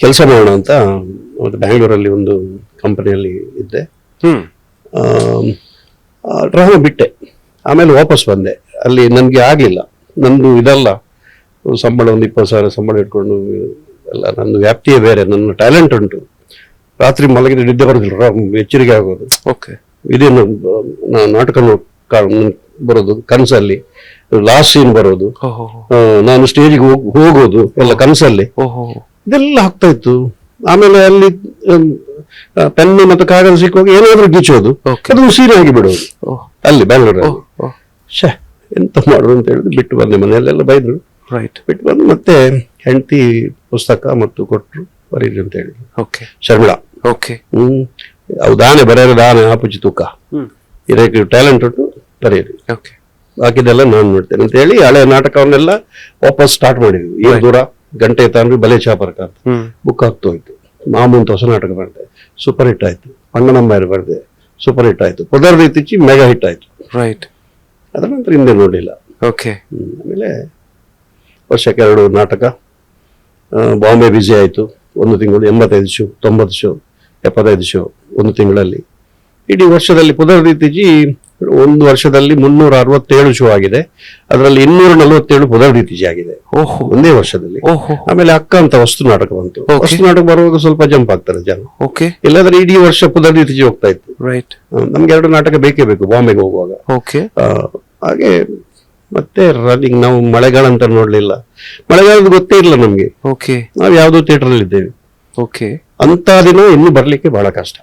ಕೆಲಸ ಮಾಡೋಣ ಅಂತ ಮತ್ತು ಬ್ಯಾಂಗ್ಳೂರಲ್ಲಿ ಒಂದು ಕಂಪನಿಯಲ್ಲಿ ಇದ್ದೆ. ಡ್ರಾಮ ಬಿಟ್ಟೆ. ಆಮೇಲೆ ವಾಪಸ್ ಬಂದೆ. ಅಲ್ಲಿ ನನಗೆ ಆಗಲಿಲ್ಲ. ನಂದು ಇದಲ್ಲ. ಸಂಬಳ ಒಂದು ಇಪ್ಪತ್ತು ಸಾವಿರ ಸಂಬಳ ಇಟ್ಕೊಂಡು ಎಲ್ಲ ನನ್ನ ವ್ಯಾಪ್ತಿಯೇ ಬೇರೆ. ನನ್ನ ಟ್ಯಾಲೆಂಟ್ ಉಂಟು. ರಾತ್ರಿ ಮಲಗಿದ್ರೆ ನಿದ್ದೆ ಬರೋದಿಲ್ಲ. ಎಚ್ಚರಿಕೆ ಆಗೋದು. ಓಕೆ ಇದೇ ನಾನು ನಾಟಕ ಬರೋದು ಕನಸಲ್ಲಿ. ಲಾಸ್ಟ್ ಸೀನ್ ಬರೋದು. ನಾನು ಸ್ಟೇಜಿಗೆ ಹೋಗೋದು. ಎಲ್ಲ ಕನಸಲ್ಲಿ. ಓಹೋ ಇದೆಲ್ಲ ಆಗ್ತಾ ಇತ್ತು. ಆಮೇಲೆ ಅಲ್ಲಿ ಪೆನ್ ಮತ್ತು ಕಾಗದ ಸಿಕ್ಕುವಾಗ ಏನಾದ್ರೂ ಗಿಚ್ಚೋದು. ಅದು ಸೀರೆ ಆಗಿ ಬಿಡೋದು. ಅಲ್ಲಿ ಬೆಂಗಳೂರಲ್ಲಿ ಓಹ್ ಶೇ ಎಂತ ಮಾಡೋದು ಅಂತ ಹೇಳಿದ್ರು ಬಿಟ್ಟು ಬಂದೆ. ಮನೆಯಲ್ಲೆಲ್ಲ ಬೈದ್ರು. ರೈಟ್ ಬಿಟ್ಟು ಬಂದು ಮತ್ತೆ ಹೆಂಡತಿ ಪುಸ್ತಕ ಮತ್ತು ಕೊಟ್ಟರು ಬರೀರಿ ಅಂತ ಹೇಳಿದ್ರು. ಓಕೆ ಶರ್ಮಿಳಾ. Okay hmm. ಅವು ದಾನೆ ಬರೆಯಲು ದಾನೆ ಆಪುಚಿ ತೂಕ. ಇದಕ್ಕೆ ಟ್ಯಾಲೆಂಟ್ ಉಂಟು ಬರೆಯಿರಿ. ಓಕೆ ಬಾಕಿದೆಲ್ಲ ನಾನು ನೋಡ್ತೇನೆ ಅಂತ ಹೇಳಿ ಹಳೆ ನಾಟಕವನ್ನೆಲ್ಲ ವಾಪಸ್ ಸ್ಟಾರ್ಟ್ ಮಾಡಿದ್ವಿ. ಏನು ದೂರ? ಗಂಟೆ ತಾಂಡ್ರಿ ಬಲೆ ಚಾಪರ್ಕ ಅಂತ ಬುಕ್ ಆಗ್ತಾ ಹೋಯ್ತು. ಮಾಮು ಅಂತ ಹೊಸ ನಾಟಕ ಮಾಡಿದೆ ಸೂಪರ್ ಹಿಟ್ ಆಯ್ತು. ಪಂಗನಂಬಾರಿ ಬರೆದೆ ಸೂಪರ್ ಹಿಟ್ ಆಯ್ತು. ಪದರ್ದ ಇತ್ತೀಚಿ ಮೆಗಾ ಹಿಟ್ ಆಯ್ತು. ರೈಟ್ ಅದರ ನಂತರ ಹಿಂದೆ ನೋಡಲಿಲ್ಲ. ಓಕೆ ಆಮೇಲೆ ವರ್ಷಕ್ಕೆ ಎರಡು ನಾಟಕ. ಬಾಂಬೆ ಬಿಜಿ ಆಯಿತು. ಒಂದು ತಿಂಗಳು ಎಂಬತ್ತೈದು ಶೋ ತೊಂಬತ್ತು ಶೋ ಎಪ್ಪತ್ತೈದು ಶೋ ಒಂದು ತಿಂಗಳಲ್ಲಿ. ಇಡೀ ವರ್ಷದಲ್ಲಿ ಪುನರ್ದಿತಿಜಿ ಒಂದು ವರ್ಷದಲ್ಲಿ ಮುನ್ನೂರ ಅರವತ್ತೇಳು ಶೋ ಆಗಿದೆ. ಅದರಲ್ಲಿ ಇನ್ನೂರ ನಲವತ್ತೇಳು ಪುನರ್ದಿತಿಜಿ ಆಗಿದೆ ಓಹೋ. ಒಂದೇ ವರ್ಷದಲ್ಲಿ. ಆಮೇಲೆ ಅಕ್ಕ ಅಂತ ವಸ್ತು ನಾಟಕ ಬಂತು. ವಸ್ತು ನಾಟಕ ಬರುವಾಗ ಸ್ವಲ್ಪ ಜಂಪ್ ಆಗ್ತಾರೆ ಜನ. ಓಕೆ. ಇಲ್ಲಾಂದ್ರೆ ಇಡೀ ವರ್ಷ ಪುನರ್ದಿತಿಜಿ ಹೋಗ್ತಾ ಇತ್ತು. ರೈಟ್ ನಮ್ಗೆ ಎರಡು ನಾಟಕ ಬೇಕೇ ಬೇಕು ಬಾಂಬೆಗೆ ಹೋಗುವಾಗ. ಓಕೆ. ಹಾಗೆ ಮತ್ತೆ ರನ್ನಿಂಗ್ ನಾವು ಮಳೆಗಾಲ ಅಂತ ನೋಡ್ಲಿಲ್ಲ. ಮಳೆಗಾಲದ ಗೊತ್ತೇ ಇಲ್ಲ ನಮ್ಗೆ. ಓಕೆ. ನಾವು ಯಾವುದೋ ಥಿಯೇಟರ್ ಅಲ್ಲಿ ಇದ್ದೇವೆ ಓಕೆ. ಅಂತ ದಿನ ಇನ್ನು ಬರ್ಲಿಕ್ಕೆ ಬಹಳ ಕಷ್ಟ.